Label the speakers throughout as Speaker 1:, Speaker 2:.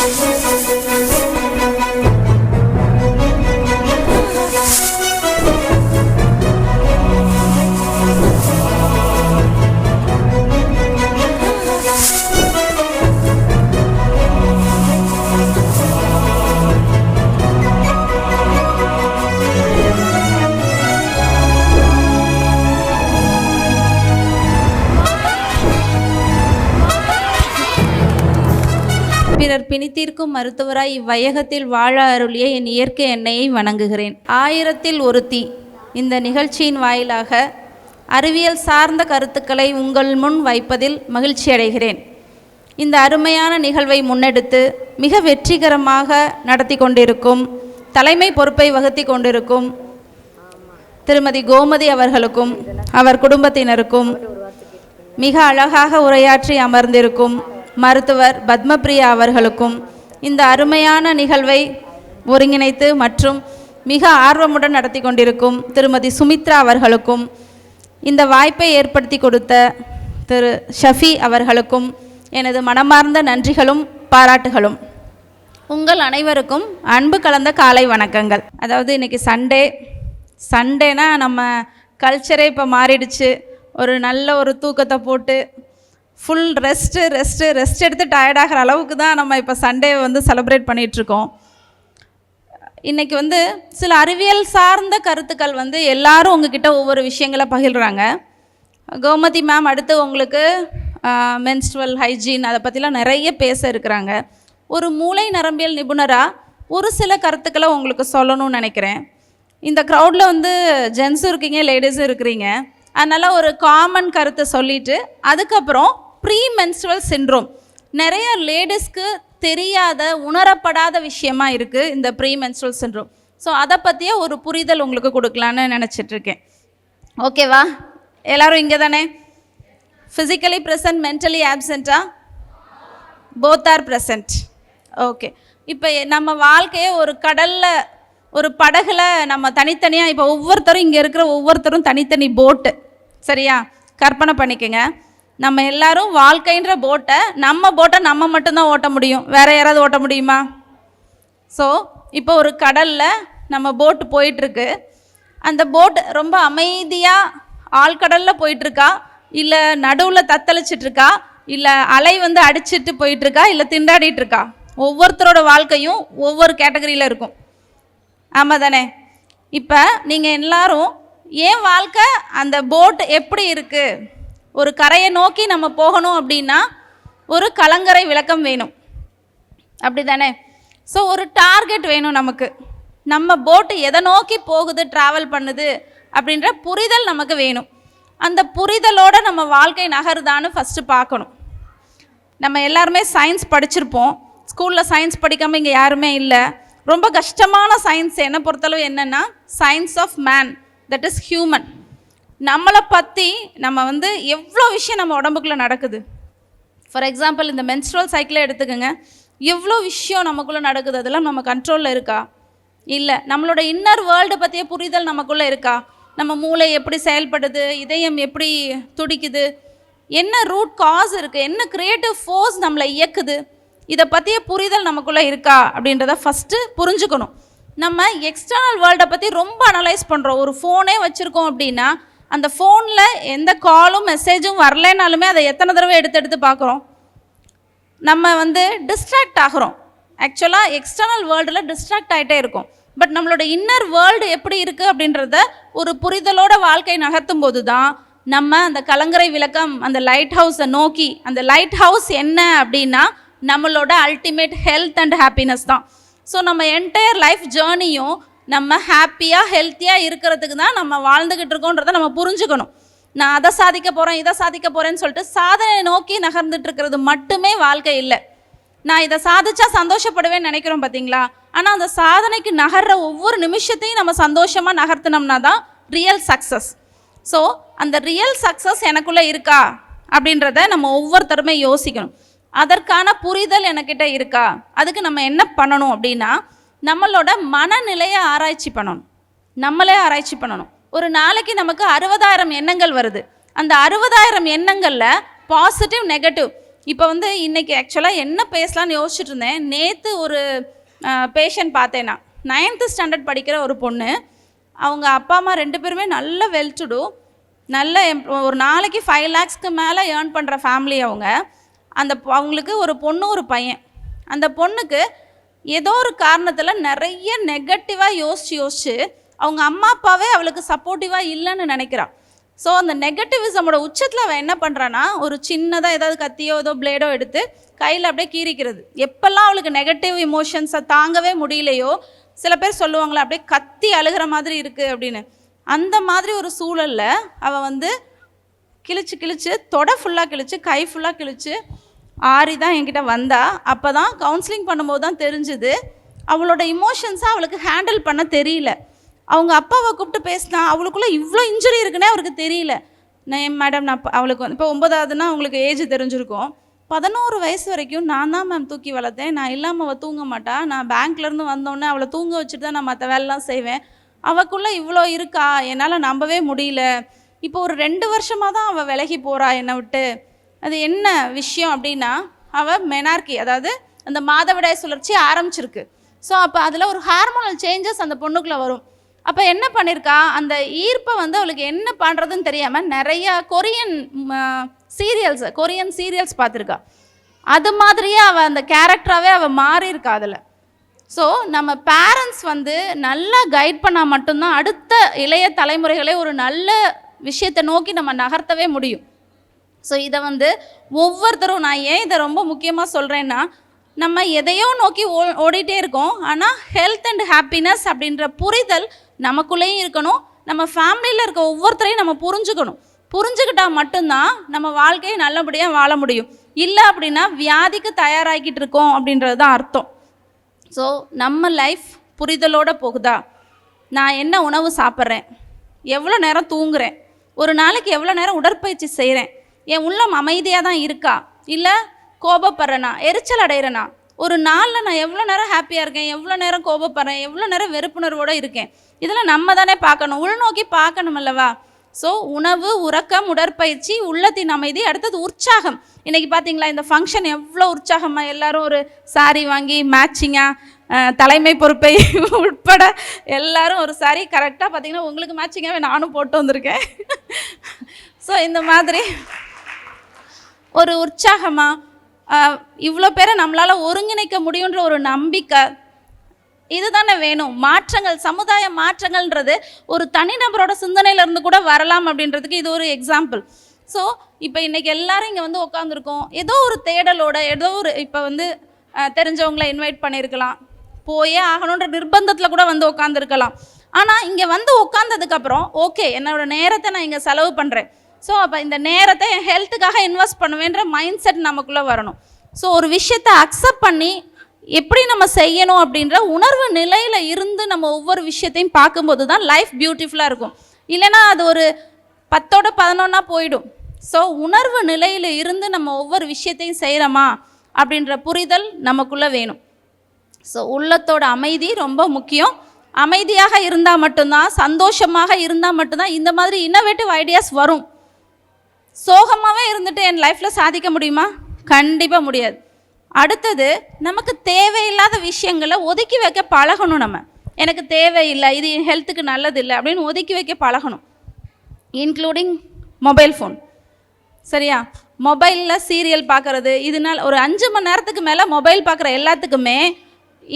Speaker 1: Thank you. பிறர் பிணித்தீர்க்கும் மருத்துவராய் இவ்வையகத்தில் வாழ அருளிய என் இயற்கை எண்ணெயை வணங்குகிறேன். ஆயிரத்தில் ஒருத்தி இந்த நிகழ்ச்சியின் வாயிலாக அறிவியல் சார்ந்த கருத்துக்களை உங்கள் முன் வைப்பதில் மகிழ்ச்சி அடைகிறேன். இந்த அருமையான நிகழ்வை முன்னெடுத்து மிக வெற்றிகரமாக நடத்தி கொண்டிருக்கும் தலைமை பொறுப்பை வகுத்தி கொண்டிருக்கும் திருமதி கோமதி அவர்களுக்கும் அவர் குடும்பத்தினருக்கும் மிக அழகாக உரையாற்றி அமர்ந்திருக்கும் மருத்துவர் பத்மபிரியா அவர்களுக்கும் இந்த அருமையான நிகழ்வை ஒருங்கிணைத்து மற்றும் மிக ஆர்வமுடன் நடத்தி கொண்டிருக்கும் திருமதி சுமித்ரா அவர்களுக்கும் இந்த வாய்ப்பை ஏற்படுத்தி கொடுத்த திரு ஷஃபி அவர்களுக்கும் எனது மனமார்ந்த நன்றிகளும் பாராட்டுகளும். உங்கள் அனைவருக்கும் அன்பு கலந்த காலை வணக்கங்கள். அதாவது இன்னைக்கு சண்டே. சண்டேனா நம்ம கல்ச்சரே இப்போ மாறிடுச்சு. ஒரு நல்ல ஒரு தூக்கத்தை போட்டு ஃபுல் ரெஸ்ட்டு ரெஸ்ட்டு ரெஸ்ட் எடுத்து டயர்டாகிற அளவுக்கு தான் நம்ம இப்போ சண்டே வந்து செலப்ரேட் பண்ணிகிட்ருக்கோம் இன்றைக்கி வந்து சில அறிவியல் சார்ந்த கருத்துக்கள் வந்து எல்லாரும் உங்ககிட்ட ஒவ்வொரு விஷயங்களை பகிர்றாங்க. கோமதி மேம் அடுத்து உங்களுக்கு மென்ஸ்ட்ரல் ஹைஜீன் அதை பற்றிலாம் நிறைய பேச இருக்கிறாங்க. ஒரு மூளை நரம்பியல் நிபுணராக ஒரு சில கருத்துக்களை உங்களுக்கு சொல்லணும்னு நினைக்கிறேன். இந்த க்ரௌடில் வந்து ஜென்ஸும் இருக்கீங்க லேடிஸும் இருக்கிறீங்க. அதனால் ஒரு காமன் கருத்தை சொல்லிவிட்டு அதுக்கப்புறம் ப்ரீ மென்ஸ்ட்ரல் சின்ரோம் நிறைய லேடிஸ்க்கு தெரியாத உணரப்படாத விஷயமா இருக்குது இந்த ப்ரீ மென்ஸ்ட்ரல் சின்ரோம் ஸோ அதை பற்றிய ஒரு புரிதல் உங்களுக்கு கொடுக்கலான்னு நினச்சிட்ருக்கேன் ஓகேவா எல்லோரும் இங்கே தானே? ஃபிசிக்கலி ப்ரெசன்ட் மென்டலி ஆப்சண்ட்டா போத் ஆர் ப்ரெசன்ட் ஓகே இப்போ நம்ம வாழ்க்கையை ஒரு கடலில் ஒரு படகுல நம்ம தனித்தனியாக இப்போ ஒவ்வொருத்தரும் இங்கே இருக்கிற ஒவ்வொருத்தரும் தனித்தனி போட்டு சரியா? கற்பனை பண்ணிக்கோங்க. நம்ம எல்லாரும் வாழ்க்கைன்ற போட்டை நம்ம போட்டை நம்ம மட்டும்தான் ஓட்ட முடியும். வேற யாராவது ஓட்ட முடியுமா? ஸோ இப்போ ஒரு கடலில் நம்ம போட்டு போயிட்டுருக்கு. அந்த போட் ரொம்ப அமைதியாக ஆழ்கடலில் போயிட்டுருக்கா? இல்லை நடுவில் தத்தளிச்சிட்ருக்கா இல்லை அலை வந்து அடிச்சிட்டு போயிட்டுருக்கா? இல்லை திண்டாடிட்டு இருக்கா ஒவ்வொருத்தரோட வாழ்க்கையும் ஒவ்வொரு கேட்டகரியில் இருக்கும். ஆமாம் தானே? இப்போ நீங்கள் எல்லாரும் ஏன் வாழ்க்கை அந்த போட் எப்படி இருக்குது ஒரு கரையை நோக்கி நம்ம போகணும் அப்படின்னா ஒரு கலங்கரை விளக்கம் வேணும். அப்படி தானே ஸோ ஒரு டார்கெட் வேணும் நமக்கு. நம்ம போட்டு எதை நோக்கி போகுது ட்ராவல் பண்ணுது அப்படின்ற புரிதல் நமக்கு வேணும். அந்த புரிதலோட நம்ம வாழ்க்கை நகருதான்னு ஃபஸ்ட்டு பார்க்கணும். நம்ம எல்லாருமே சயின்ஸ் படிச்சிருப்போம். ஸ்கூலில் சயின்ஸ் படிக்காமல் இங்கே யாருமே இல்லை. ரொம்ப கஷ்டமான சயின்ஸ் என்னை பொறுத்தளவு என்னென்னா science of man that is human நம்மளை பற்றி நம்ம வந்து எவ்வளோ விஷயம் நம்ம உடம்புக்குள்ளே நடக்குது? ஃபார் எக்ஸாம்பிள் இந்த மென்ஸ்ட்ரல் சைக்கிளை எடுத்துக்கோங்க. எவ்வளோ விஷயம் நமக்குள்ளே நடக்குது? அதெல்லாம் நம்ம கண்ட்ரோலில் இருக்கா? இல்லை. நம்மளோட இன்னர் வேர்ல்டு பற்றிய புரிதல் நமக்குள்ளே இருக்கா? நம்ம மூளை எப்படி செயல்படுது? இதயம் எப்படி துடிக்குது? என்ன ரூட் காஸ் இருக்குது என்ன க்ரியேட்டிவ் ஃபோர்ஸ் நம்மளை இயக்குது? இதை பற்றிய புரிதல் நமக்குள்ளே இருக்கா? அப்படின்றத ஃபஸ்ட்டு புரிஞ்சுக்கணும். நம்ம எக்ஸ்டர்னல் வேர்ல்டை பற்றி ரொம்ப அனலைஸ் பண்ணுறோம் ஒரு ஃபோனே வச்சுருக்கோம் அப்படின்னா அந்த ஃபோனில் எந்த காலும் மெசேஜும் வரலைனாலுமே அதை எத்தனை தடவை எடுத்து எடுத்து பார்க்குறோம்? நம்ம வந்து டிஸ்ட்ராக்ட் ஆகிறோம். ஆக்சுவலாக எக்ஸ்டர்னல் வேர்ல்டில் டிஸ்ட்ராக்ட் ஆகிட்டே இருக்கும். பட் நம்மளோட இன்னர் வேர்ல்டு எப்படி இருக்குது அப்படின்றத ஒரு புரிதலோட வாழ்க்கை நகர்த்தும் போது தான் நம்ம அந்த கலங்கரை விளக்கம் அந்த லைட் ஹவுஸை நோக்கி அந்த லைட் ஹவுஸ் என்ன அப்படின்னா நம்மளோட அல்டிமேட் ஹெல்த் அண்ட் ஹாப்பினஸ் தான். ஸோ நம்ம என்டையர் லைஃப் ஜேர்னியும் நம்ம ஹாப்பியாக ஹெல்த்தியாக இருக்கிறதுக்கு தான் நம்ம வாழ்ந்துக்கிட்டு இருக்கோன்றதை நம்ம புரிஞ்சுக்கணும். நான் அதை சாதிக்க போகிறேன் இதை சாதிக்க போகிறேன்னு சொல்லிட்டு சாதனை நோக்கி நகர்ந்துட்டு இருக்கிறது மட்டுமே வாழ்க்கை இல்லை. நான் இதை சாதிச்சா சந்தோஷப்படுவேன்னு நினைக்கிறோம் பார்த்தீங்களா ஆனால் அந்த சாதனைக்கு நகர்ற ஒவ்வொரு நிமிஷத்தையும் நம்ம சந்தோஷமாக நகர்த்தினோம்னா தான் ரியல் சக்ஸஸ் ஸோ அந்த ரியல் சக்ஸஸ் எனக்குள்ளே இருக்கா? அப்படின்றத நம்ம ஒவ்வொருத்தருமே யோசிக்கணும். அதற்கான புரிதல் எனக்கிட்ட இருக்கா? அதுக்கு நம்ம என்ன பண்ணணும் அப்படின்னா நம்மளோட மனநிலையை ஆராய்ச்சி பண்ணணும். நம்மளே ஆராய்ச்சி பண்ணணும். ஒரு நாளைக்கு நமக்கு அறுபதாயிரம் எண்ணங்கள் வருது. அந்த அறுபதாயிரம் எண்ணங்களில் பாசிட்டிவ் நெகட்டிவ் இப்போ வந்து இன்றைக்கி ஆக்சுவலாக என்ன பேசலாம்னு யோசிச்சுட்டு இருந்தேன். நேற்று ஒரு பேஷண்ட் பார்த்தேன் நான் நைன்த்து ஸ்டாண்டர்ட் படிக்கிற ஒரு பொண்ணு அவங்க அப்பா அம்மா ரெண்டு பேருமே நல்ல வெல் டு டூ நல்ல em- ஒரு நாளைக்கு ஃபைவ் லேக்ஸ்க்கு மேலே ஏர்ன் பண்ணுற ஃபேமிலி அவங்க. அந்த அவங்களுக்கு ஒரு பொண்ணு ஒரு பையன். அந்த பொண்ணுக்கு ஏதோ ஒரு காரணத்தில் நிறைய நெகட்டிவாக யோசிச்சு யோசிச்சு அவங்க அம்மா அப்பாவே அவளுக்கு சப்போர்ட்டிவாக இல்லைன்னு நினைக்கிறான். ஸோ அந்த நெகட்டிவிசமோட உச்சத்தில் அவன் என்ன பண்ணுறான்னா ஒரு சின்னதாக ஏதாவது கத்தியோ ஏதோ பிளேடோ எடுத்து கையில் அப்படியே கீறிக்கிறது. எப்பெல்லாம் அவளுக்கு நெகட்டிவ் இமோஷன்ஸை தாங்கவே முடியலையோ சில பேர் சொல்லுவாங்களே அப்படியே கத்தி அழுகிற மாதிரி இருக்குது அப்படின்னு. அந்த மாதிரி ஒரு சூழலில் அவள் வந்து கிழிச்சு கிழிச்சு தொடை ஃபுல்லாக கிழிச்சு கை ஃபுல்லாக கிழிச்சு ஆரி தான் என்கிட்ட வந்தா அப்போ தான் கவுன்சிலிங் பண்ணும்போது தான் தெரிஞ்சுது அவளோட இமோஷன்ஸை அவளுக்கு ஹேண்டில் பண்ண தெரியல. அவங்க அப்பாவை கூப்பிட்டு பேசினா அவளுக்குள்ளே இவ்வளோ இன்ஜுரி இருக்குன்னே அவருக்கு தெரியல. நான் மேடம் நான் அவளுக்கு வந்து இப்போ ஒன்பதாவதுன்னா அவங்களுக்கு ஏஜ் தெரிஞ்சிருக்கும். பதினோரு வயசு வரைக்கும் நான் தான் மேம் தூக்கி வளர்த்தேன். நான் இல்லாமல் அவள் தூங்க மாட்டா. நான் பேங்க்லேருந்து வந்தோடனே அவளை தூங்க வச்சுட்டு தான் நான் மற்ற வேலைலாம் செய்வேன். அவக்குள்ளே இவ்வளோ இருக்கா? என்னால் நம்பவே முடியல. இப்போ ஒரு ரெண்டு வருஷமாக தான் அவள் விலகி போகிறா என்னை விட்டு. அது என்ன விஷயம் அப்படின்னா அவள் மெனார்கி அதாவது அந்த மாதவிடாய் சுழற்சி ஆரம்பிச்சிருக்கு. ஸோ அப்போ அதில் ஒரு ஹார்மோனல் சேஞ்சஸ் அந்த பொண்ணுக்குள்ளே வரும். அப்போ என்ன பண்ணியிருக்கா அந்த ஈர்ப்பை வந்து அவளுக்கு என்ன பண்ணுறதுன்னு தெரியாமல் நிறைய கொரியன் சீரியல்ஸ் கொரியன் சீரியல்ஸ் பார்த்துருக்கா. அது மாதிரியே அவள் அந்த கேரக்டராகவே அவள் மாறியிருக்கா அதில். ஸோ நம்ம பேரண்ட்ஸ் வந்து நல்லா கைட் பண்ணால் மட்டும்தான் அடுத்த இளைய தலைமுறைகளே ஒரு நல்ல விஷயத்தை நோக்கி நம்ம நகர்த்தவே முடியும். ஸோ இதை வந்து ஒவ்வொருத்தரும் நான் ஏன் இதை ரொம்ப முக்கியமாக சொல்கிறேன்னா நம்ம எதையோ நோக்கி ஓ ஓடிட்டே இருக்கோம். ஆனால் ஹெல்த் அண்ட் ஹாப்பினஸ் அப்படின்ற புரிதல் நமக்குள்ளேயும் இருக்கணும். நம்ம ஃபேமிலியில் இருக்க ஒவ்வொருத்தரையும் நம்ம புரிஞ்சுக்கணும். புரிஞ்சுக்கிட்டால் மட்டும்தான் நம்ம வாழ்க்கையை நல்லபடியாக வாழ முடியும். இல்லை அப்படின்னா வியாதிக்கு தயாராகிக்கிட்டு இருக்கோம் அப்படின்றது தான் அர்த்தம். ஸோ நம்ம லைஃப் புரிதலோடு போகுதா? நான் என்ன உணவு சாப்பிட்றேன்? எவ்வளோ நேரம் தூங்குறேன்? ஒரு நாளைக்கு எவ்வளோ நேரம் உடற்பயிற்சி செய்கிறேன் என் உள்ளம் அமைதியாக தான் இருக்கா? இல்லை கோபப்படுறனா? எரிச்சல் அடைகிறனா ஒரு நாளில் நான் எவ்வளோ நேரம் ஹாப்பியாக இருக்கேன் எவ்வளோ நேரம் கோபப்படுறேன் எவ்வளோ நேரம் வெறுப்புணர்வோடு இருக்கேன். இதெல்லாம் நம்ம தானே பார்க்கணும். உள்நோக்கி பார்க்கணும் அல்லவா? ஸோ உணவு உறக்கம் உடற்பயிற்சி உள்ளத்தின் அமைதி அடுத்தது உற்சாகம். இன்றைக்கி பார்த்தீங்களா இந்த ஃபங்க்ஷன் எவ்வளோ உற்சாகமாக எல்லோரும் ஒரு சாரி வாங்கி மேட்சிங்காக தலைமை பொறுப்பை உட்பட எல்லாரும் ஒரு சாரி கரெக்டாக பார்த்தீங்கன்னா உங்களுக்கு மேட்சிங்காகவே நானும் போட்டு வந்திருக்கேன். ஸோ இந்த மாதிரி ஒரு உற்சாகமாக இவ்வளோ பேரை நம்மளால் ஒருங்கிணைக்க முடியுன்ற ஒரு நம்பிக்கை இதுதானே வேணும். மாற்றங்கள் சமுதாய மாற்றங்கள்ன்றது ஒரு தனிநபரோட சிந்தனையிலேருந்து கூட வரலாம் அப்படின்றதுக்கு இது ஒரு எக்ஸாம்பிள் ஸோ இப்போ இன்னைக்கு எல்லாரும் இங்கே வந்து உட்காந்துருக்கோம் ஏதோ ஒரு தேடலோட ஏதோ ஒரு இப்போ வந்து தெரிஞ்சவங்கள இன்வைட் பண்ணியிருக்கலாம் போயே ஆகணுன்ற நிர்பந்தத்தில் கூட வந்து உட்காந்துருக்கலாம் ஆனால் இங்கே வந்து உட்காந்ததுக்கப்புறம் ஓகே என்னோடய நேரத்தை நான் இங்கே செலவு பண்ணுறேன் ஸோ அப்போ இந்த நேரத்தை என் ஹெல்த்துக்காக இன்வெஸ்ட் பண்ணுவேன்ற மைண்ட் செட் நமக்குள்ளே வரணும். ஸோ ஒரு விஷயத்தை அக்செப்ட் பண்ணி எப்படி நம்ம செய்யணும் அப்படின்ற உணர்வு நிலையில் இருந்து நம்ம ஒவ்வொரு விஷயத்தையும் பார்க்கும்போது தான் லைஃப் பியூட்டிஃபுல்லாக இருக்கும். இல்லைன்னா அது ஒரு பத்தோட பதினொன்னா போயிடும். ஸோ உணர்வு நிலையில் இருந்து நம்ம ஒவ்வொரு விஷயத்தையும் செய்கிறோமா அப்படின்ற புரிதல் நமக்குள்ளே வேணும். ஸோ உள்ளத்தோட அமைதி ரொம்ப முக்கியம். அமைதியாக இருந்தால் மட்டும்தான் சந்தோஷமாக இருந்தால் மட்டும்தான் இந்த மாதிரி இன்னோவேட்டிவ் ஐடியாஸ் வரும். சோகமாகவே இருந்துட்டு என் லைஃப்பில் சாதிக்க முடியுமா? கண்டிப்பாக முடியாது. அடுத்தது நமக்கு தேவையில்லாத விஷயங்களை ஒதுக்கி வைக்க பழகணும் நம்ம. எனக்கு தேவையில்லை இது என் ஹெல்த்துக்கு நல்லது இல்லை அப்படின்னு ஒதுக்கி வைக்க பழகணும். இன்க்ளூடிங் மொபைல் ஃபோன் சரியா? மொபைலில் சீரியல் பார்க்குறது இதனால் ஒரு அஞ்சு மணி நேரத்துக்கு மேலே மொபைல் பார்க்குற எல்லாத்துக்குமே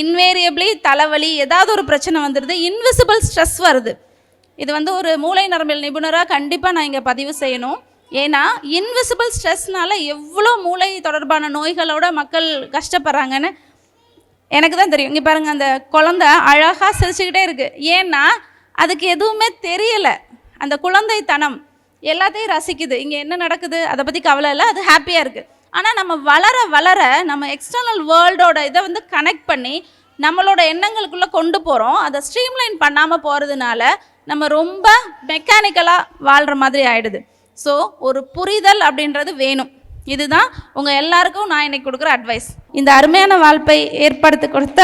Speaker 1: இன்வேரியபிளி தலைவலி ஏதாவது ஒரு பிரச்சனை வந்துடுது இன்விசிபிள் ஸ்ட்ரெஸ் வருது. இது வந்து ஒரு மூளை நரம்பியல் நிபுணராக கண்டிப்பாக நான் இங்கே பதிவு செய்யணும். ஏன்னா இன்விசிபிள் ஸ்ட்ரெஸ்னால எவ்வளோ மூளை தொடர்பான நோய்களோட மக்கள் கஷ்டப்படுறாங்கன்னு எனக்கு தான் தெரியும். இங்கே பாருங்கள் அந்த குழந்தை அழகாக சிரிச்சுக்கிட்டே இருக்குது ஏன்னா அதுக்கு எதுவுமே தெரியலை. அந்த குழந்தைத்தனம் எல்லாத்தையும் ரசிக்குது. இங்கே என்ன நடக்குது அதை பற்றி கவலை இல்லை அது ஹாப்பியாக இருக்குது ஆனால் நம்ம வளர வளர நம்ம எக்ஸ்டர்னல் வேர்ல்டோட இதை வந்து கனெக்ட் பண்ணி நம்மளோட எண்ணங்களுக்குள்ளே கொண்டு போகிறோம் அதை ஸ்ட்ரீம்லைன் பண்ணாமல் போகிறதுனால நம்ம ரொம்ப மெக்கானிக்கலாக வாழ்கிற மாதிரி ஆகிடுது ஸோ ஒரு புரிதல் அப்படின்றது வேணும். இதுதான் உங்கள் எல்லாருக்கும் நான் இன்னைக்கு கொடுக்குற அட்வைஸ் இந்த அருமையான வாழ்ப்பை ஏற்படுத்தி கொடுத்த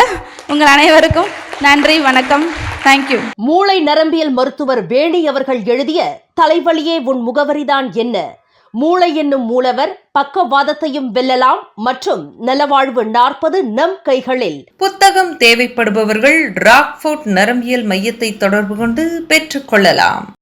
Speaker 1: உங்கள் அனைவருக்கும் நன்றி வணக்கம். தேங்க்யூ
Speaker 2: மூளை நரம்பியல் மருத்துவர் வேணி அவர்கள் எழுதிய தலைவலியே உன் முகவரிதான் என்ன? மூளை என்னும் மூலவர் பக்கவாதத்தையும் வெல்லலாம் மற்றும் நலவாழ்வு நாற்பது நம் கைகளில்.
Speaker 3: புத்தகம் தேவைப்படுபவர்கள் ராக்ஃபோர்ட் நரம்பியல் மையத்தை தொடர்பு கொண்டு பெற்றுக்கொள்ளலாம்